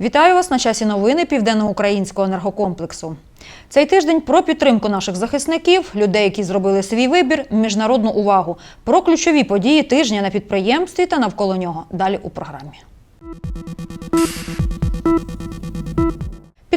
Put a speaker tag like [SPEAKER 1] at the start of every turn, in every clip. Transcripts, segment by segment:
[SPEAKER 1] Вітаю вас на часі новини Південноукраїнського енергокомплексу. Цей тиждень про підтримку наших захисників, людей, які зробили свій вибір, міжнародну увагу, про ключові події тижня на підприємстві та навколо нього. Далі у програмі.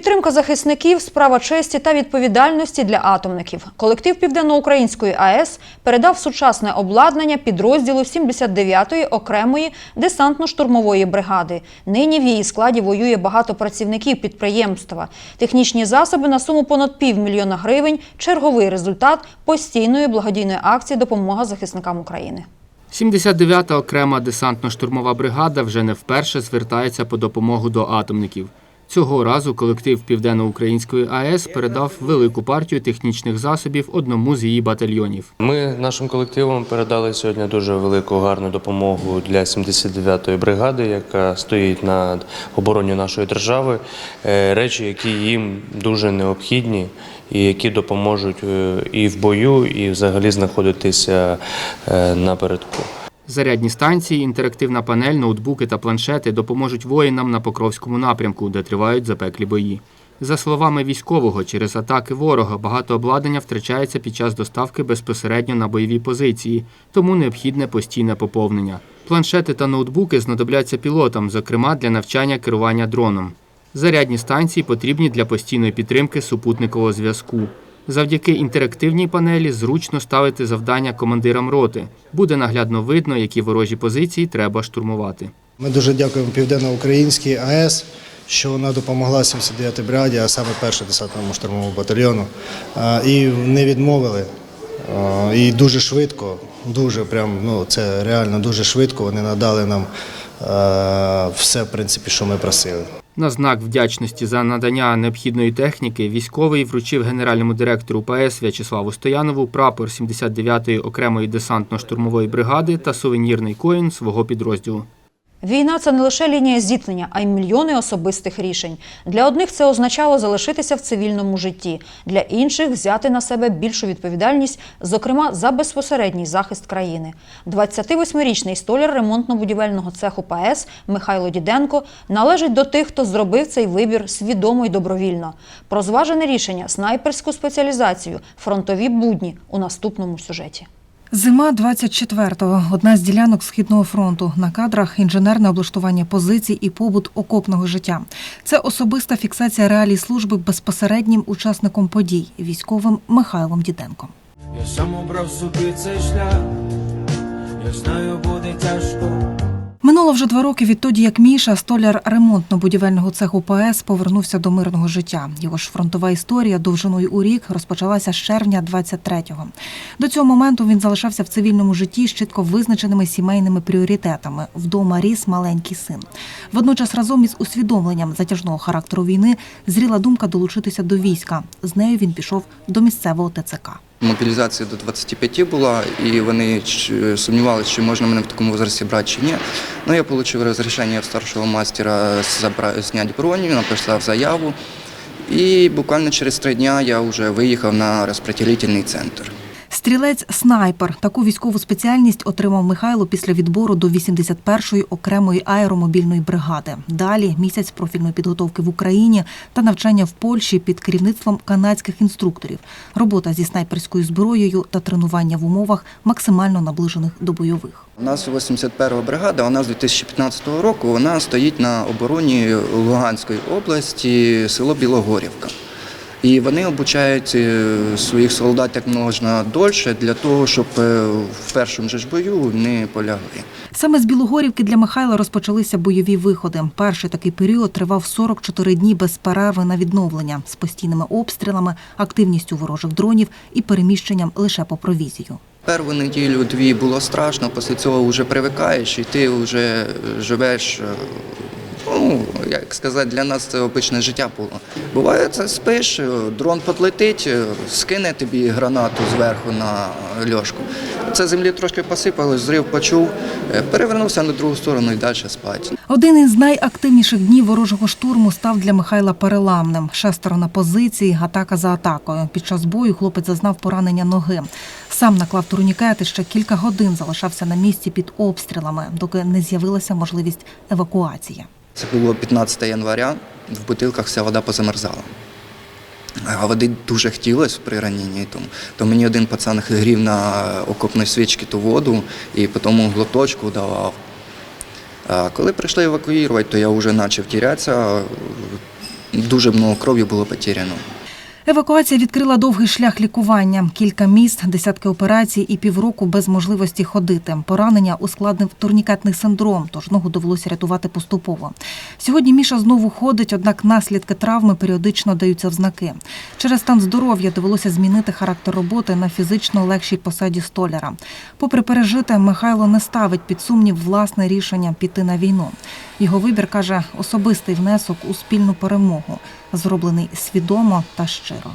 [SPEAKER 1] Підтримка захисників справа честі та відповідальності для атомників. Колектив Південноукраїнської АЕС передав сучасне обладнання підрозділу 79-ї окремої десантно-штурмової бригади. Нині в її складі воює багато працівників підприємства. Технічні засоби на суму понад півмільйона гривень черговий результат постійної благодійної акції Допомога захисникам України.
[SPEAKER 2] 79-та окрема десантно-штурмова бригада вже не вперше звертається по допомогу до атомників. Цього разу колектив Південноукраїнської АЕС передав велику партію технічних засобів одному з її батальйонів.
[SPEAKER 3] Ми нашим колективом передали сьогодні дуже велику гарну допомогу для 79-ї бригади, яка стоїть на обороні нашої держави. Е, Речі, які їм дуже необхідні і які допоможуть е, і в бою, і взагалі знаходитися е, напередку.
[SPEAKER 2] Зарядні станції, інтерактивна панель, ноутбуки та планшети допоможуть воїнам на Покровському напрямку, де тривають запеклі бої. За словами військового, через атаки ворога багато обладнання втрачається під час доставки безпосередньо на бойові позиції, тому необхідне постійне поповнення. Планшети та ноутбуки знадобляться пілотам, зокрема для навчання керування дроном. Зарядні станції потрібні для постійної підтримки супутникового зв'язку. Завдяки інтерактивній панелі зручно ставити завдання командирам роти. Буде наглядно видно, які ворожі позиції треба штурмувати.
[SPEAKER 4] Ми дуже дякуємо Південно-Українській АЕС, що вона допомогла 79-й бригаді, а саме першому десантному штурмовому батальйону. І не відмовили. І дуже швидко, дуже прям, ну це реально дуже швидко. Вони надали нам все, в принципі, що ми просили.
[SPEAKER 2] На знак вдячності за надання необхідної техніки військовий вручив генеральному директору ПАЕС В'ячеславу Стоянову прапор 79-ї окремої десантно-штурмової бригади та сувенірний коін свого підрозділу.
[SPEAKER 1] Війна це не лише лінія зіткнення, а й мільйони особистих рішень. Для одних це означало залишитися в цивільному житті, для інших взяти на себе більшу відповідальність, зокрема за безпосередній захист країни. 28-річний столяр ремонтно-будівельного цеху ПАЕС Михайло Діденко належить до тих, хто зробив цей вибір свідомо й добровільно. Про зважене рішення, снайперську спеціалізацію, фронтові будні у наступному сюжеті.
[SPEAKER 5] Зима 24-го. Одна з ділянок східного фронту. На кадрах інженерне облаштування позицій і побут окопного життя. Це особиста фіксація реалій служби безпосереднім учасником подій, військовим Михайлом Діденком.
[SPEAKER 6] Я сам обрав собі цей шлях, я знаю, буде тяжко.
[SPEAKER 5] Минуло вже два роки відтоді, як Міша, столяр ремонтно-будівельного цеху ПАЕС, повернувся до мирного життя. Його ж фронтова історія довжиною у рік розпочалася з червня 23-го. До цього моменту він залишався в цивільному житті з чітко визначеними сімейними пріоритетами. Вдома ріс маленький син. Водночас разом із усвідомленням затяжного характеру війни зріла думка долучитися до війська. З нею він пішов до місцевого ТЦК.
[SPEAKER 7] Мобілізація до 25 була, і вони сумнівалися, чи можна мене в такому возрасті брати чи ні. Ну, я отримав розрішення старшого мастера зняти броню, написав заяву. І буквально через три дні я вже виїхав на розподілительний центр.
[SPEAKER 5] Стрілець-снайпер. Таку військову спеціальність отримав Михайло після відбору до 81-ї окремої аеромобільної бригади. Далі місяць профільної підготовки в Україні та навчання в Польщі під керівництвом канадських інструкторів. Робота зі снайперською зброєю та тренування в умовах максимально наближених до бойових.
[SPEAKER 7] У нас 81 бригада, вона з 2015 року вона стоїть на обороні Луганської області, село Білогорівка. І вони обучають е, своїх солдат як можна дольше для того, щоб е, в першому ж бою не полягли.
[SPEAKER 5] Саме з Білогорівки для Михайла розпочалися бойові виходи. Перший такий період тривав 44 дні без перерви на відновлення з постійними обстрілами, активністю ворожих дронів і переміщенням лише по провізію.
[SPEAKER 7] Перву неділю-дві було страшно, після цього вже привикаєш і ти вже живеш. Ну, як сказати, для нас це обичне життя було. Буває, це спиш, е, дрон подлетить, е, скине тобі гранату зверху на льошку. Це землі трошки посипалось, зрив почув, е, перевернувся на другу сторону і далі спати.
[SPEAKER 5] Один із найактивніших днів ворожого штурму став для Михайла переламним. Шестеро на позиції, атака за атакою. Під час бою хлопець зазнав поранення ноги. Сам наклав турнікет і ще кілька годин залишався на місці під обстрілами, доки не з'явилася можливість евакуації.
[SPEAKER 7] Це було 15 января, в бутилках вся вода позамерзала. А води дуже хотілося при раненні, тому, то мені один пацан грів на окопної свічки ту воду і потім глоточку давав. А коли прийшли евакуювати, то я вже почав тірятися, дуже багато крові було потеряно.
[SPEAKER 5] Евакуація відкрила довгий шлях лікування, кілька міст, десятки операцій і півроку без можливості ходити. Поранення ускладнив турнікетний синдром, тож ногу довелося рятувати поступово. Сьогодні Міша знову ходить, однак наслідки травми періодично даються в знаки. Через стан здоров'я довелося змінити характер роботи на фізично легшій посаді столяра. Попри пережите, Михайло не ставить під сумнів власне рішення піти на війну. Його вибір каже особистий внесок у спільну перемогу, зроблений свідомо та щиро.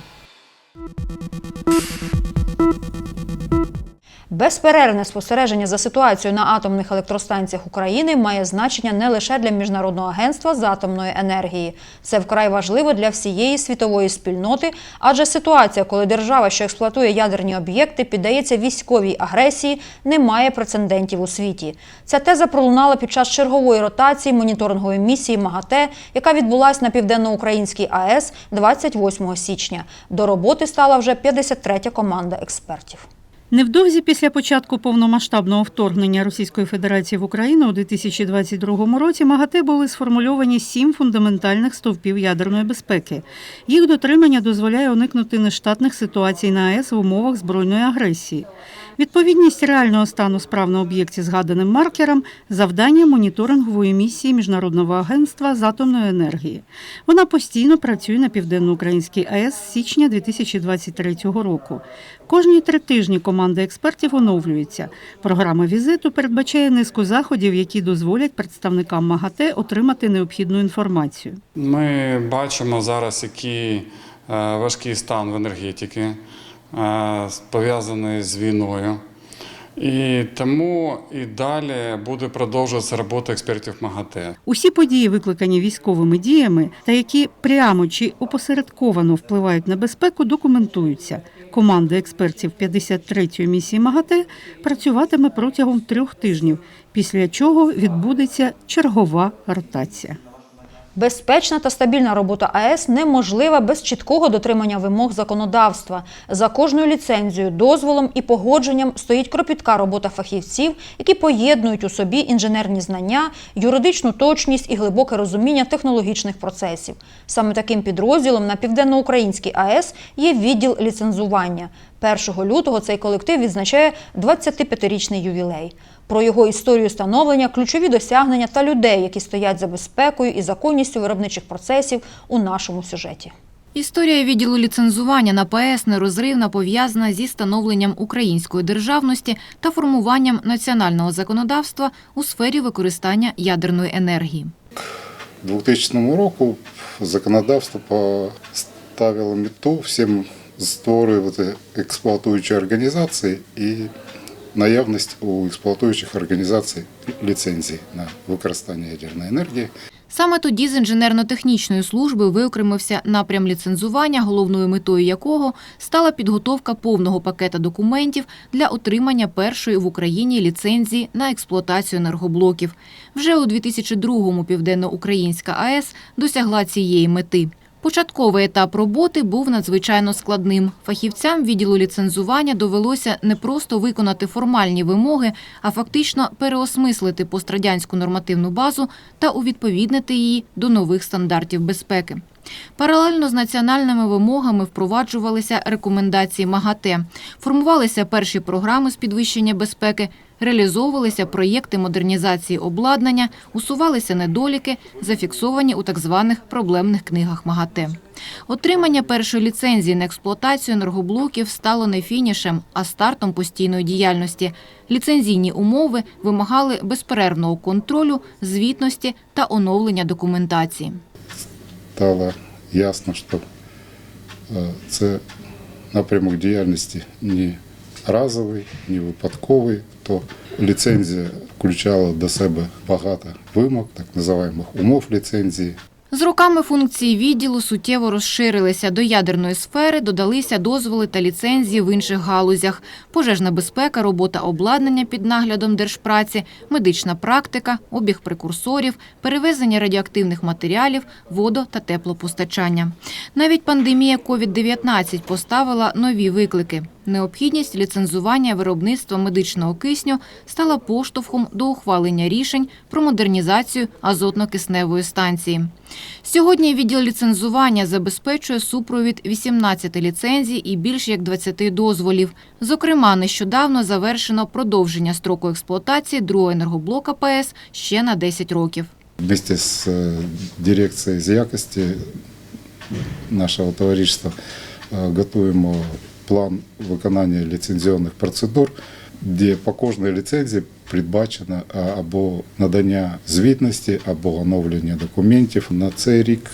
[SPEAKER 1] Безперервне спостереження за ситуацією на атомних електростанціях України має значення не лише для Міжнародного агентства з атомної енергії. Це вкрай важливо для всієї світової спільноти, адже ситуація, коли держава, що експлуатує ядерні об'єкти, піддається військовій агресії, не має прецедентів у світі. Ця теза пролунала під час чергової ротації моніторингової місії МАГАТЕ, яка відбулась на південноукраїнській АЕС 28 січня. До роботи стала вже 53-я команда експертів.
[SPEAKER 8] Невдовзі після початку повномасштабного вторгнення Російської Федерації в Україну у 2022 році МАГАТЕ були сформульовані сім фундаментальних стовпів ядерної безпеки. Їх дотримання дозволяє уникнути нештатних ситуацій на АЕС в умовах збройної агресії. Відповідність реального стану справ на об'єкті згаданим маркерам завдання моніторингової місії Міжнародного агентства з атомної енергії. Вона постійно працює на південноукраїнській АЕС з січня 2023 року. Кожні три тижні команда експертів оновлюється. Програма візиту передбачає низку заходів, які дозволять представникам МАГАТЕ отримати необхідну інформацію.
[SPEAKER 9] Ми бачимо зараз, який е, важкий стан в енергетиці, е, пов'язаний з війною. І тому і далі буде продовжуватися робота експертів МАГАТЕ.
[SPEAKER 8] Усі події, викликані військовими діями, та які прямо чи опосередковано впливають на безпеку, документуються. Команда експертів 53-ї місії МАГАТЕ працюватиме протягом трьох тижнів, після чого відбудеться чергова ротація.
[SPEAKER 1] Безпечна та стабільна робота АЕС неможлива без чіткого дотримання вимог законодавства. За кожною ліцензією, дозволом і погодженням стоїть кропітка робота фахівців, які поєднують у собі інженерні знання, юридичну точність і глибоке розуміння технологічних процесів. Саме таким підрозділом на південноукраїнській АЕС є відділ ліцензування. 1 лютого цей колектив відзначає 25-річний ювілей. Про його історію становлення, ключові досягнення та людей, які стоять за безпекою і законністю виробничих процесів у нашому сюжеті.
[SPEAKER 10] Історія відділу ліцензування на ПАЕС нерозривно пов'язана зі становленням української державності та формуванням національного законодавства у сфері використання ядерної енергії.
[SPEAKER 11] 2000 року законодавство поставило мету всім створювати експлуатуючі організації і наявність у експлуатуючих організацій ліцензій на використання ядерної енергії.
[SPEAKER 10] Саме тоді з інженерно-технічної служби виокремився напрям ліцензування, головною метою якого стала підготовка повного пакета документів для отримання першої в Україні ліцензії на експлуатацію енергоблоків. Вже у 2002-му Південноукраїнська АЕС досягла цієї мети. Початковий етап роботи був надзвичайно складним. Фахівцям відділу ліцензування довелося не просто виконати формальні вимоги, а фактично переосмислити пострадянську нормативну базу та увідповіднити її до нових стандартів безпеки. Паралельно з національними вимогами впроваджувалися рекомендації МАГАТЕ, формувалися перші програми з підвищення безпеки, реалізовувалися проєкти модернізації обладнання, усувалися недоліки, зафіксовані у так званих проблемних книгах МАГАТЕ. Отримання першої ліцензії на експлуатацію енергоблоків стало не фінішем, а стартом постійної діяльності. Ліцензійні умови вимагали безперервного контролю, звітності та оновлення документації.
[SPEAKER 11] Стало ясно, що е, це напрямок діяльності не разовий, не випадковий, то ліцензія включала до себе багато вимог, так називаємо умов ліцензії.
[SPEAKER 10] З роками функції відділу суттєво розширилися. До ядерної сфери додалися дозволи та ліцензії в інших галузях. Пожежна безпека, робота обладнання під наглядом держпраці, медична практика, обіг прекурсорів, перевезення радіоактивних матеріалів, водо- та теплопостачання. Навіть пандемія COVID-19 поставила нові виклики. Необхідність ліцензування виробництва медичного кисню стала поштовхом до ухвалення рішень про модернізацію азотно-кисневої станції. Сьогодні відділ ліцензування забезпечує супровід 18 ліцензій і більш як 20 дозволів. Зокрема, нещодавно завершено продовження строку експлуатації другого енергоблока ПС ще на 10 років.
[SPEAKER 11] Вместе с э, дирекцией из якости нашего товарищества э, готуем э, план виконання ліцензіонних процедур, де по кожній ліцензії передбачено або надання звітності, або оновлення документів. На цей рік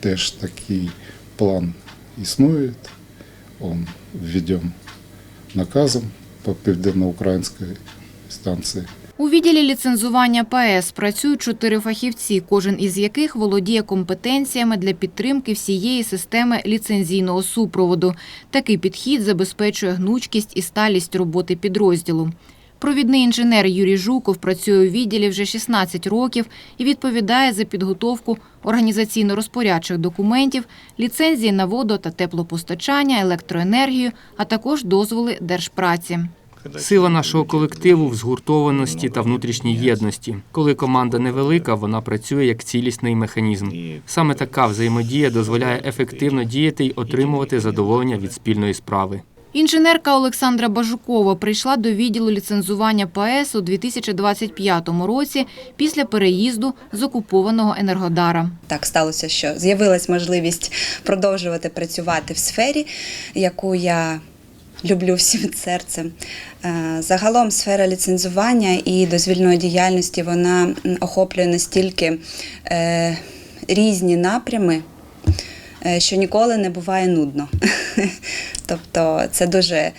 [SPEAKER 11] теж такий план існує. Он введен наказом по південноукраїнській станції.
[SPEAKER 10] У відділі ліцензування ПАЕС працюють чотири фахівці, кожен із яких володіє компетенціями для підтримки всієї системи ліцензійного супроводу. Такий підхід забезпечує гнучкість і сталість роботи підрозділу. Провідний інженер Юрій Жуков працює у відділі вже 16 років і відповідає за підготовку організаційно-розпорядчих документів, ліцензії на воду та теплопостачання, електроенергію, а також дозволи держпраці.
[SPEAKER 2] Сила нашого колективу в згуртованості та внутрішній єдності. Коли команда невелика, вона працює як цілісний механізм. Саме така взаємодія дозволяє ефективно діяти й отримувати задоволення від спільної справи.
[SPEAKER 10] Інженерка Олександра Бажукова прийшла до відділу ліцензування ПАЕС у 2025 році після переїзду з окупованого Енергодара.
[SPEAKER 12] Так сталося, що з'явилась можливість продовжувати працювати в сфері, яку я люблю всім серцем. Е, Загалом сфера ліцензування і дозвільної діяльності вона охоплює настільки е, різні напрями, е, що ніколи не буває нудно. Тобто це дуже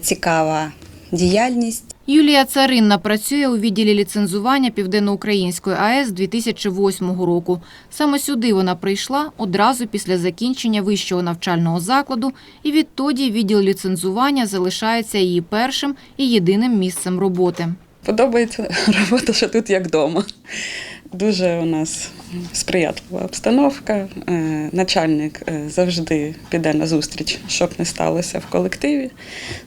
[SPEAKER 12] цікава діяльність.
[SPEAKER 10] Юлія Царинна працює у відділі ліцензування Південноукраїнської АЕС 2008 року. Саме сюди вона прийшла одразу після закінчення вищого навчального закладу, і відтоді відділ ліцензування залишається її першим і єдиним місцем роботи.
[SPEAKER 13] Подобається робота, що тут як вдома. Дуже у нас сприятлива обстановка. Е, Начальник е, завжди піде на зустріч, щоб не сталося в колективі.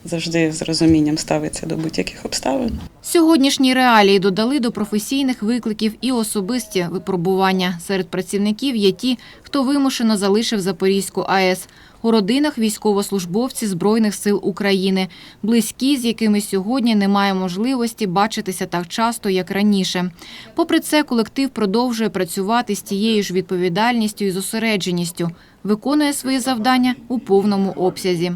[SPEAKER 13] Завжди з розумінням ставиться до будь-яких обставин.
[SPEAKER 10] Сьогоднішні реалії додали до професійних викликів і особисті випробування. Серед працівників є ті, хто вимушено залишив Запорізьку АЕС. У родинах військовослужбовці Збройних сил України, близькі, з якими сьогодні немає можливості бачитися так часто, як раніше. Попри це, колектив продовжує працювати з тією ж відповідальністю і зосередженістю, виконує свої завдання у повному обсязі.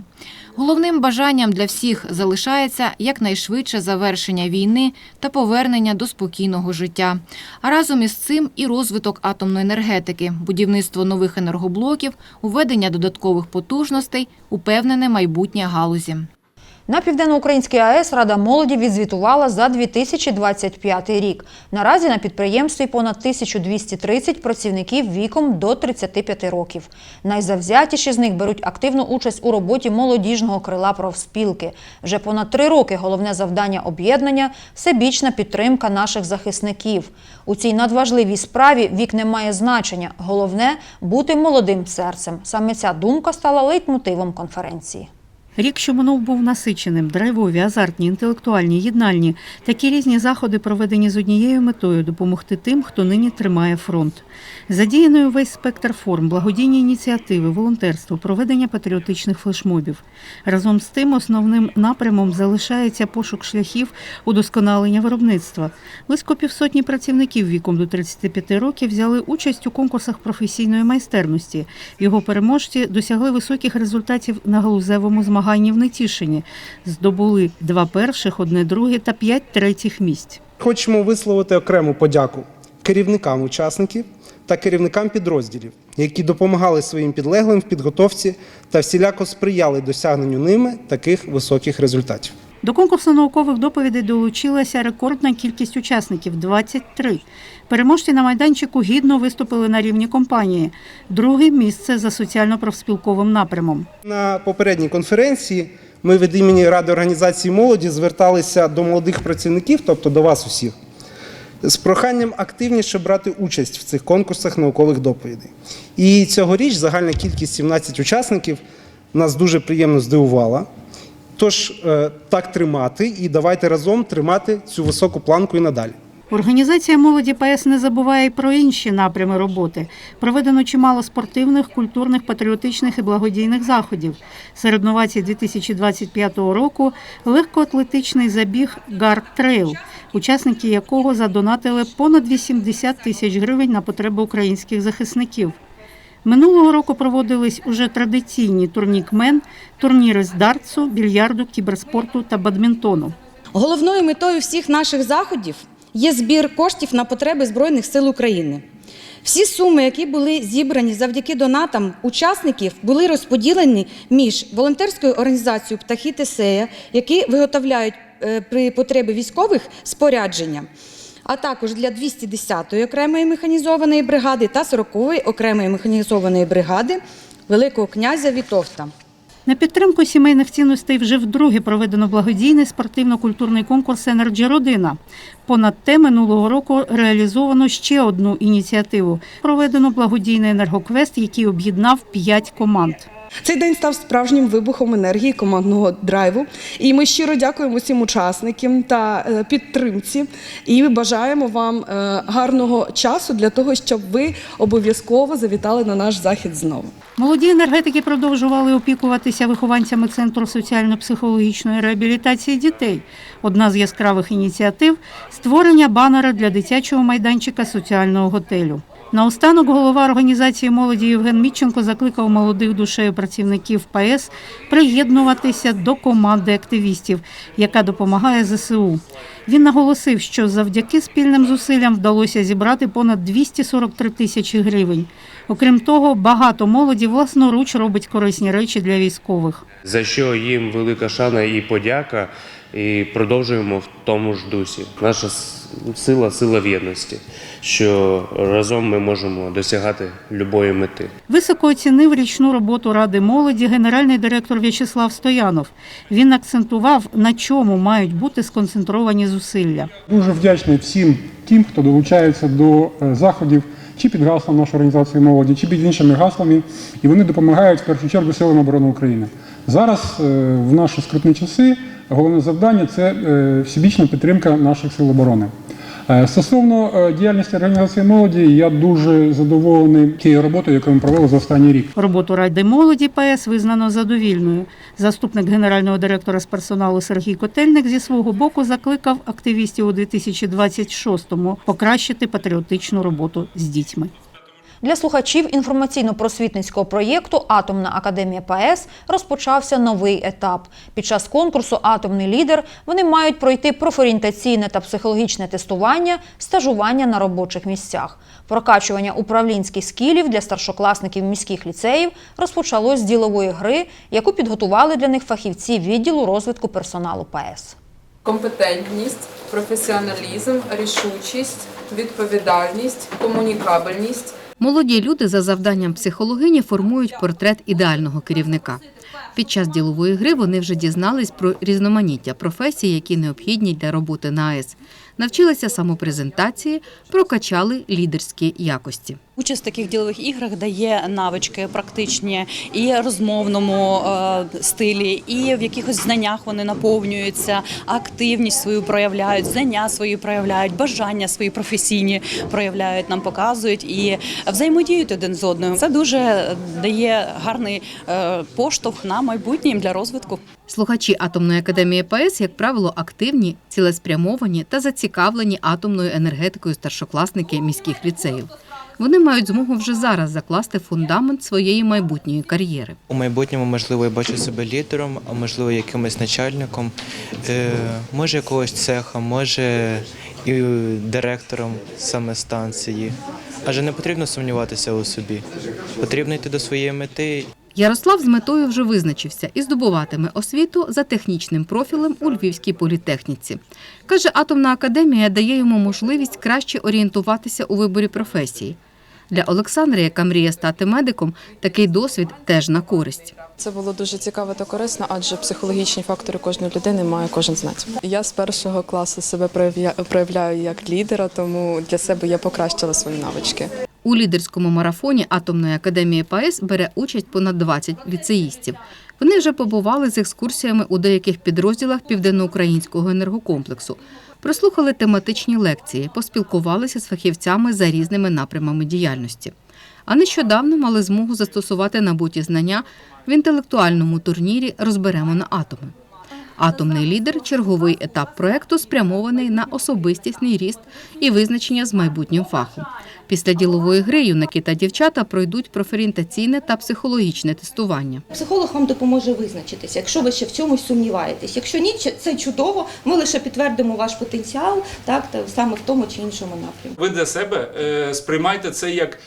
[SPEAKER 10] Головним бажанням для всіх залишається якнайшвидше завершення війни та повернення до спокійного життя. А разом із цим і розвиток атомної енергетики, будівництво нових енергоблоків, уведення додаткових потужностей, упевнене майбутнє галузі.
[SPEAKER 1] На Південноукраїнській АЕС Рада молоді відзвітувала за 2025 рік. Наразі на підприємстві понад 1230 працівників віком до 35 років. Найзавзятіші з них беруть активну участь у роботі молодіжного крила профспілки. Вже понад три роки головне завдання об'єднання – всебічна підтримка наших захисників. У цій надважливій справі вік не має значення. Головне – бути молодим серцем. Саме ця думка стала лейтмотивом конференції.
[SPEAKER 8] Рік, що минув, був насиченим, драйвові, азартні, інтелектуальні, єднальні. Такі різні заходи проведені з однією метою допомогти тим, хто нині тримає фронт. Задіяною весь спектр форм, благодійні ініціативи, волонтерство, проведення патріотичних флешмобів. Разом з тим, основним напрямом залишається пошук шляхів удосконалення виробництва. Близько півсотні працівників віком до 35 років взяли участь у конкурсах професійної майстерності. Його переможці досягли високих результатів на галузевому змаганні в Нетішині. Здобули два перших, одне друге та п'ять третіх місць.
[SPEAKER 14] Хочемо висловити окрему подяку керівникам учасників та керівникам підрозділів, які допомагали своїм підлеглим в підготовці та всіляко сприяли досягненню ними таких високих результатів.
[SPEAKER 8] До конкурсу наукових доповідей долучилася рекордна кількість учасників 23. Переможці на майданчику гідно виступили на рівні компанії. Друге місце за соціально-профспілковим напрямом.
[SPEAKER 14] На попередній конференції ми від імені Ради організації молоді зверталися до молодих працівників, тобто до вас усіх, з проханням активніше брати участь в цих конкурсах наукових доповідей. І цьогоріч загальна кількість 17 учасників нас дуже приємно здивувала. Тож е, так тримати і давайте разом тримати цю високу планку і надалі.
[SPEAKER 8] Організація молоді ПС не забуває й про інші напрями роботи. Проведено чимало спортивних, культурних, патріотичних і благодійних заходів. Серед новацій 2025 року легкоатлетичний забіг Гард Трейл, учасники якого задонатили понад 80 тисяч гривень на потреби українських захисників. Минулого року проводились уже традиційні турнікмен, турніри з дартсу, більярду, кіберспорту та бадмінтону.
[SPEAKER 15] Головною метою всіх наших заходів є збір коштів на потреби Збройних сил України. Всі суми, які були зібрані завдяки донатам учасників, були розподілені між волонтерською організацією Птахи Тесея, які виготовляють е, при потребі військових спорядження, а також для 210-ї окремої механізованої бригади та 40-ї окремої механізованої бригади Великого князя Вітовта.
[SPEAKER 8] На підтримку сімейних цінностей вже вдруге проведено благодійний спортивно-культурний конкурс Енерджі Родина. Понад те минулого року реалізовано ще одну ініціативу. Проведено благодійний енергоквест, який об'єднав п'ять команд.
[SPEAKER 16] Цей день став справжнім вибухом енергії командного драйву. І ми щиро дякуємо всім учасникам та е, підтримці. І бажаємо вам е, гарного часу для того, щоб ви обов'язково завітали на наш захід знову.
[SPEAKER 8] Молоді енергетики продовжували опікуватися вихованцями Центру соціально-психологічної реабілітації дітей. Одна з яскравих ініціатив створення банера для дитячого майданчика соціального готелю. Наостанок голова організації молоді Євген Мітченко закликав молодих душею працівників ПАЕС приєднуватися до команди активістів, яка допомагає ЗСУ. Він наголосив, що завдяки спільним зусиллям вдалося зібрати понад 243 тисячі гривень. Окрім того, багато молоді власноруч робить корисні речі для військових.
[SPEAKER 3] За що їм велика шана і подяка, і продовжуємо в тому ж дусі. Наша сила сила в єдності, що разом ми можемо досягати любої мети.
[SPEAKER 8] Високо оцінив річну роботу Ради молоді генеральний директор В'ячеслав Стоянов. Він акцентував, на чому мають бути сконцентровані зусилля.
[SPEAKER 17] Дуже вдячний всім тим, хто долучається до е, заходів чи під гаслом нашої організації молоді, чи під іншими гаслами, і вони допомагають в першу чергу силам оборони України. Зараз е, в наші скрутні часи головне завдання це е, всебічна підтримка наших сил оборони. Е, Стосовно е, діяльності організації молоді, я дуже задоволений тією роботою, яку ми провели за останній рік.
[SPEAKER 8] Роботу Ради молоді ПС визнано задовільною. Заступник генерального директора з персоналу Сергій Котельник зі свого боку закликав активістів у 2026-му покращити патріотичну роботу з дітьми.
[SPEAKER 1] Для слухачів інформаційно-просвітницького проєкту Атомна академія ПАЕС розпочався новий етап. Під час конкурсу Атомний лідер вони мають пройти профорієнтаційне та психологічне тестування, стажування на робочих місцях. Прокачування управлінських скілів для старшокласників міських ліцеїв розпочалось з ділової гри, яку підготували для них фахівці відділу розвитку персоналу ПАЕС.
[SPEAKER 18] Компетентність, професіоналізм, рішучість, відповідальність, комунікабельність.
[SPEAKER 19] Молоді люди за завданням психологині формують портрет ідеального керівника. Під час ділової гри вони вже дізнались про різноманіття професій, які необхідні для роботи на АЕС. Навчилися самопрезентації, прокачали лідерські якості.
[SPEAKER 20] Участь в таких ділових іграх дає навички практичні і розмовному е, стилі, і в якихось знаннях вони наповнюються, активність свою проявляють, знання свої проявляють, бажання свої професійні проявляють, нам показують і взаємодіють один з одним. Це дуже дає гарний е, поштовх на майбутнє для розвитку.
[SPEAKER 19] Слухачі атомної академії ПАЕС, як правило, активні, цілеспрямовані та зацікавлені атомною енергетикою старшокласники міських ліцеїв. Вони мають змогу вже зараз закласти фундамент своєї майбутньої кар'єри.
[SPEAKER 21] У майбутньому, можливо, я бачу себе лідером, а можливо, якимось начальником, е, може якогось цеха, може і директором саме станції. Адже не потрібно сумніватися у собі. Потрібно йти до своєї мети
[SPEAKER 19] Ярослав з метою вже визначився і здобуватиме освіту за технічним профілем у Львівській політехніці. Каже, атомна академія дає йому можливість краще орієнтуватися у виборі професії. Для Олександри, яка мріє стати медиком, такий досвід теж на користь.
[SPEAKER 22] Це було дуже цікаво та корисно, адже психологічні фактори кожної людини має кожен знати. Я з першого класу себе проявля- проявляю як лідера, тому для себе я покращила свої навички.
[SPEAKER 19] У лідерському марафоні атомної академії ПАЕС бере участь понад 20 ліцеїстів. Вони вже побували з екскурсіями у деяких підрозділах південноукраїнського енергокомплексу, прослухали тематичні лекції, поспілкувалися з фахівцями за різними напрямами діяльності. А нещодавно мали змогу застосувати набуті знання в інтелектуальному турнірі Розберемо на атоми. Атомний лідер черговий етап проекту спрямований на особистісний ріст і визначення з майбутнім фахом. Після ділової гри юнаки та дівчата пройдуть профорієнтаційне та психологічне тестування.
[SPEAKER 23] Психолог вам допоможе визначитися, якщо ви ще в чомусь сумніваєтесь. Якщо ні, це чудово. Ми лише підтвердимо ваш потенціал, так та саме в тому чи іншому напрямку.
[SPEAKER 24] Ви для себе е, сприймайте це як,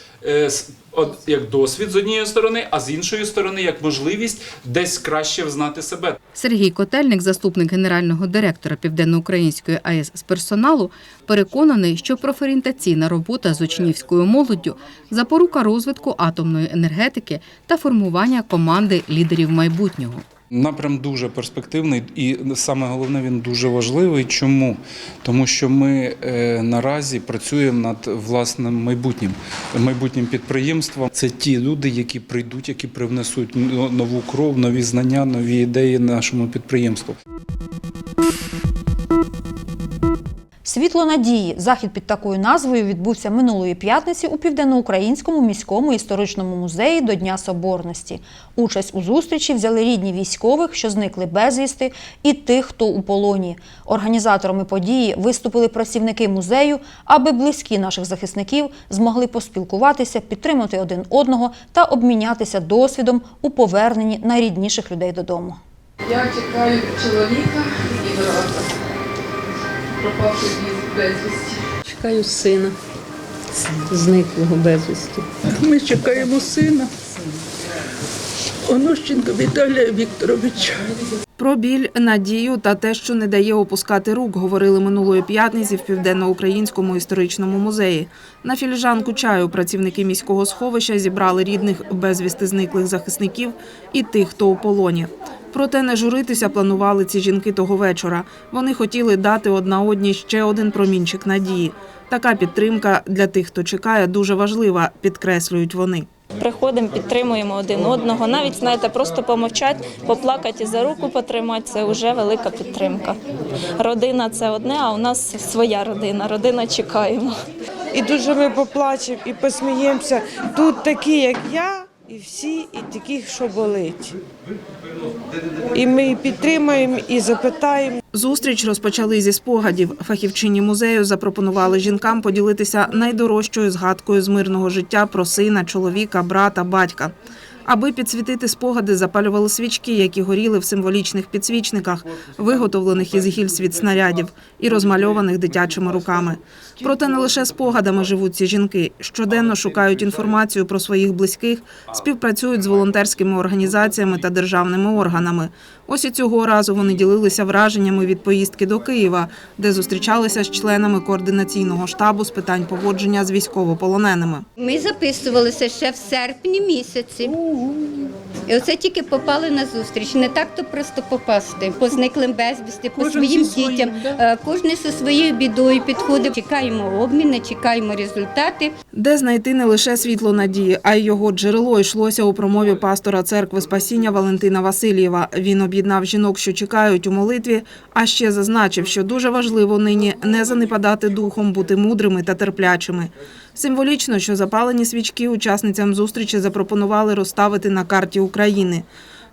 [SPEAKER 24] як досвід з однієї сторони, а з іншої сторони як можливість десь краще взнати себе.
[SPEAKER 19] Сергій Котельник, заступник генерального директора Південноукраїнської АЕС з персоналу, переконаний, що профорієнтаційна робота з учнівською молоддю запорука розвитку атомної енергетики та формування команди лідерів майбутнього.
[SPEAKER 25] Напрям дуже перспективний і саме головне він дуже важливий. Чому? Тому що ми е, наразі працюємо над власним майбутнім майбутнім підприємством. Це ті люди, які прийдуть, які привнесуть но- нову кров, нові знання, нові ідеї нашому підприємству.
[SPEAKER 1] Світло надії. Захід під такою назвою відбувся минулої п'ятниці у Південноукраїнському міському історичному музеї до Дня Соборності. Участь у зустрічі взяли рідні військових, що зникли безвісти, і тих, хто у полоні. Організаторами події виступили працівники музею, аби близькі наших захисників змогли поспілкуватися, підтримати один одного та обмінятися досвідом у поверненні найрідніших людей додому.
[SPEAKER 18] Я чекаю чоловіка і брата, безвісті.
[SPEAKER 26] Чекаю сина зниклого безвісті.
[SPEAKER 27] Ми чекаємо сина. Онощенко Віталія Вікторовича.
[SPEAKER 28] Про біль, надію та те, що не дає опускати рук, говорили минулої п'ятниці в Південноукраїнському історичному музеї. На філіжанку чаю працівники міського сховища зібрали рідних безвісти зниклих захисників і тих, хто у полоні. Проте не журитися планували ці жінки того вечора. Вони хотіли дати одна одній ще один промінчик надії. Така підтримка для тих, хто чекає, дуже важлива, підкреслюють вони.
[SPEAKER 29] Приходимо, підтримуємо один одного. Навіть знаєте, просто помовчати, поплакати і за руку потримати це вже велика підтримка. Родина це одне, а у нас своя родина. Родина чекаємо.
[SPEAKER 30] І дуже ми поплачемо і посміємося. Тут такі, як я, і всі, і такі, що болить. І ми підтримаємо, і запитаємо.
[SPEAKER 28] Зустріч розпочали зі спогадів. Фахівчині музею запропонували жінкам поділитися найдорожчою згадкою з мирного життя про сина, чоловіка, брата, батька. Аби підсвітити спогади, запалювали свічки, які горіли в символічних підсвічниках, виготовлених із гільз від снарядів і розмальованих дитячими руками. Проте не лише спогадами живуть ці жінки. Щоденно шукають інформацію про своїх близьких, співпрацюють з волонтерськими організаціями та державними органами. Ось і цього разу вони ділилися враженнями від поїздки до Києва, де зустрічалися з членами координаційного штабу з питань поводження з військовополоненими.
[SPEAKER 31] Ми записувалися ще в серпні місяці. І оце тільки попали на зустріч. Не так то просто попасти. По зниклим безвісти, по
[SPEAKER 30] Кожен
[SPEAKER 31] своїм дітям. Е, Кожен зі своєю бідою підходив. Чекаємо обміни, чекаємо результати.
[SPEAKER 28] Де знайти не лише світло надії, а й його джерело йшлося у промові пастора церкви Спасіння Валентина Васильєва. Він об'єднав жінок, що чекають у молитві, а ще зазначив, що дуже важливо нині не занепадати духом, бути мудрими та терплячими. Символічно, що запалені свічки учасницям зустрічі запропонували розставити на карті України.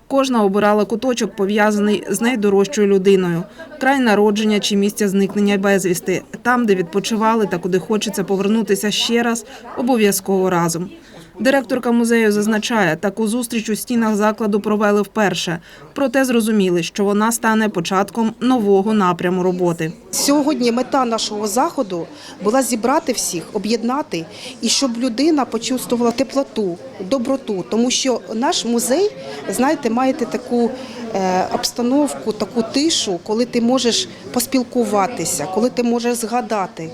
[SPEAKER 28] Кожна обирала куточок, пов'язаний з найдорожчою людиною, край народження чи місця зникнення безвісти, там, де відпочивали та куди хочеться повернутися ще раз, обов'язково разом. Директорка музею зазначає, таку зустріч у стінах закладу провели вперше. Проте зрозуміли, що вона стане початком нового напряму роботи.
[SPEAKER 32] Сьогодні мета нашого заходу була зібрати всіх, об'єднати і щоб людина почувствувала теплоту, доброту, тому що наш музей, знаєте, має таку е, обстановку, таку тишу, коли ти можеш поспілкуватися, коли ти можеш згадати.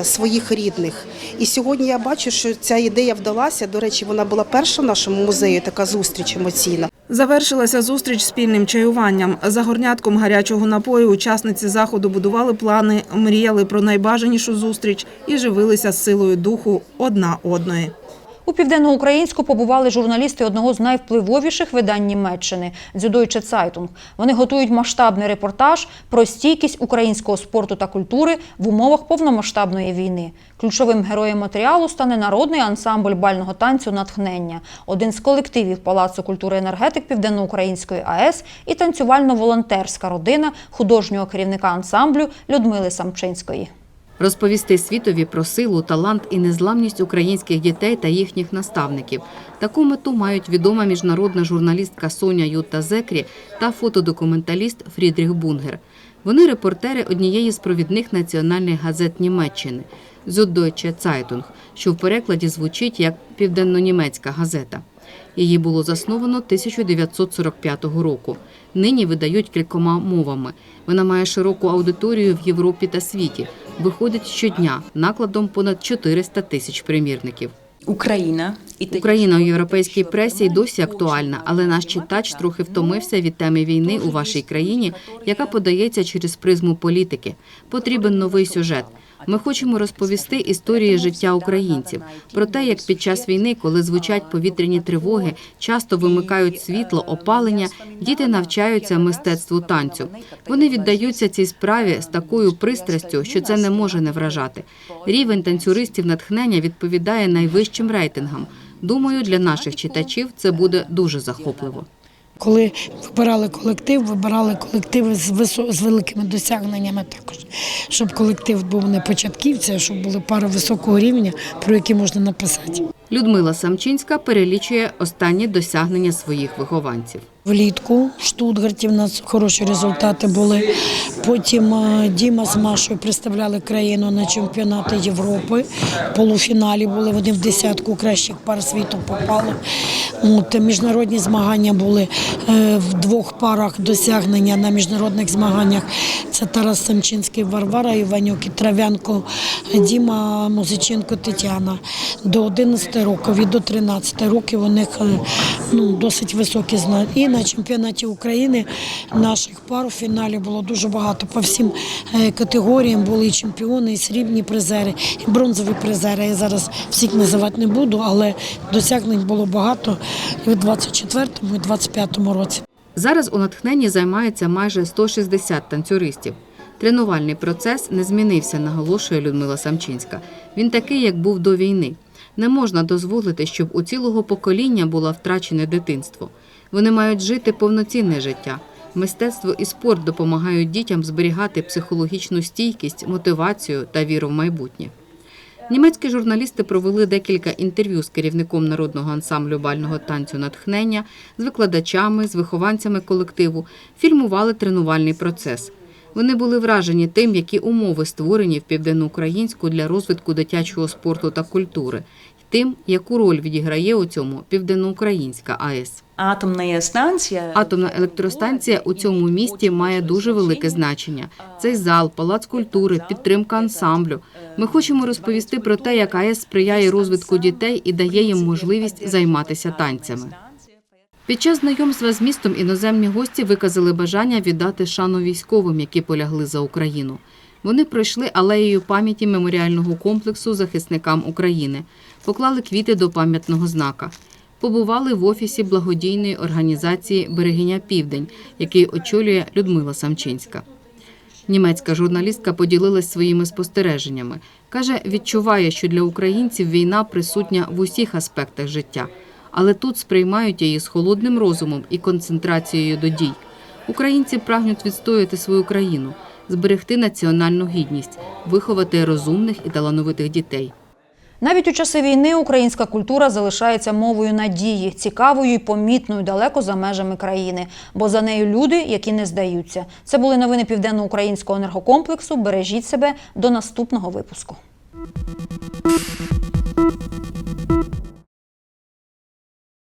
[SPEAKER 32] Е, Своїх рідних, і сьогодні я бачу, що ця ідея вдалася. До речі, вона була перша в нашому музеї. Така зустріч емоційна.
[SPEAKER 28] Завершилася зустріч спільним чаюванням. За горнятком гарячого напою учасниці заходу будували плани, мріяли про найбажанішу зустріч і живилися силою духу одна одної.
[SPEAKER 1] У південноукраїнську побували журналісти одного з найвпливовіших видань Німеччини Дзюдойче Цайтунг. Вони готують масштабний репортаж про стійкість українського спорту та культури в умовах повномасштабної війни. Ключовим героєм матеріалу стане народний ансамбль бального танцю Натхнення, один з колективів Палацу культури енергетик Південноукраїнської АЕС і танцювально-волонтерська родина художнього керівника ансамблю Людмили Самчинської.
[SPEAKER 19] Розповісти світові про силу, талант і незламність українських дітей та їхніх наставників. Таку мету мають відома міжнародна журналістка Соня Юта Зекрі та фотодокументаліст Фрідріх Бунгер. Вони репортери однієї з провідних національних газет Німеччини Süddeutsche Zeitung, що в перекладі звучить як Південно-німецька газета. Її було засновано 1945 року. Нині видають кількома мовами. Вона має широку аудиторію в Європі та світі. Виходить щодня накладом понад 400 тисяч примірників.
[SPEAKER 33] Україна
[SPEAKER 19] Україна у європейській пресі й досі актуальна, але наш читач трохи втомився від теми війни у вашій країні, яка подається через призму політики. Потрібен новий сюжет. Ми хочемо розповісти історії життя українців про те, як під час війни, коли звучать повітряні тривоги, часто вимикають світло, опалення, діти навчаються мистецтву танцю. Вони віддаються цій справі з такою пристрастю, що це не може не вражати. Рівень танцюристів натхнення відповідає найвищим рейтингам. Думаю, для наших читачів це буде дуже захопливо.
[SPEAKER 34] Коли вибирали колектив, вибирали колективи з висо- з великими досягненнями також, щоб колектив був не початківця, щоб були пари високого рівня, про які можна написати.
[SPEAKER 19] Людмила Самчинська перелічує останні досягнення своїх вихованців.
[SPEAKER 34] Влітку в Штутгарті в нас хороші результати були. Потім е, Діма з Машою представляли країну на чемпіонати Європи. В полуфіналі були вони в десятку кращих пар світу попали. От, міжнародні змагання були е, в двох парах досягнення на міжнародних змаганнях. Це Тарас Самчинський, Варвара Іванюк і Трав'янко Діма Музиченко Тетяна. До 11 років і до 13 років у них е, ну, досить високі знання. На чемпіонаті України наших пар у фіналі було дуже багато. По всім е, категоріям були і чемпіони, і срібні призери, і бронзові призери. Я зараз всіх називати не буду, але досягнень було багато і в 24-му, і 25-му році.
[SPEAKER 19] Зараз у натхненні займається майже 160 танцюристів. Тренувальний процес не змінився, наголошує Людмила Самчинська. Він такий, як був до війни. Не можна дозволити, щоб у цілого покоління було втрачене дитинство. Вони мають жити повноцінне життя. Мистецтво і спорт допомагають дітям зберігати психологічну стійкість, мотивацію та віру в майбутнє. Німецькі журналісти провели декілька інтерв'ю з керівником народного ансамблю бального танцю натхнення, з викладачами, з вихованцями колективу, фільмували тренувальний процес. Вони були вражені тим, які умови створені в південноукраїнську для розвитку дитячого спорту та культури, тим, яку роль відіграє у цьому південноукраїнська АЕС.
[SPEAKER 33] Атомна станція
[SPEAKER 19] Атомна електростанція у цьому місті має дуже велике значення. Цей зал, палац культури, підтримка ансамблю. Ми хочемо розповісти про те, як АЕС сприяє розвитку дітей і дає їм можливість займатися танцями. Під час знайомства з містом іноземні гості виказали бажання віддати шану військовим, які полягли за Україну. Вони пройшли алеєю пам'яті меморіального комплексу захисникам України, поклали квіти до пам'ятного знака. Побували в офісі благодійної організації Берегиня Південь, який очолює Людмила Самчинська. Німецька журналістка поділилась своїми спостереженнями. Каже, відчуває, що для українців війна присутня в усіх аспектах життя, але тут сприймають її з холодним розумом і концентрацією до дій. Українці прагнуть відстояти свою країну, зберегти національну гідність, виховати розумних і талановитих дітей.
[SPEAKER 1] Навіть у часи війни українська культура залишається мовою надії, цікавою і помітною далеко за межами країни, бо за нею люди, які не здаються. Це були новини південноукраїнського енергокомплексу. Бережіть себе до наступного випуску.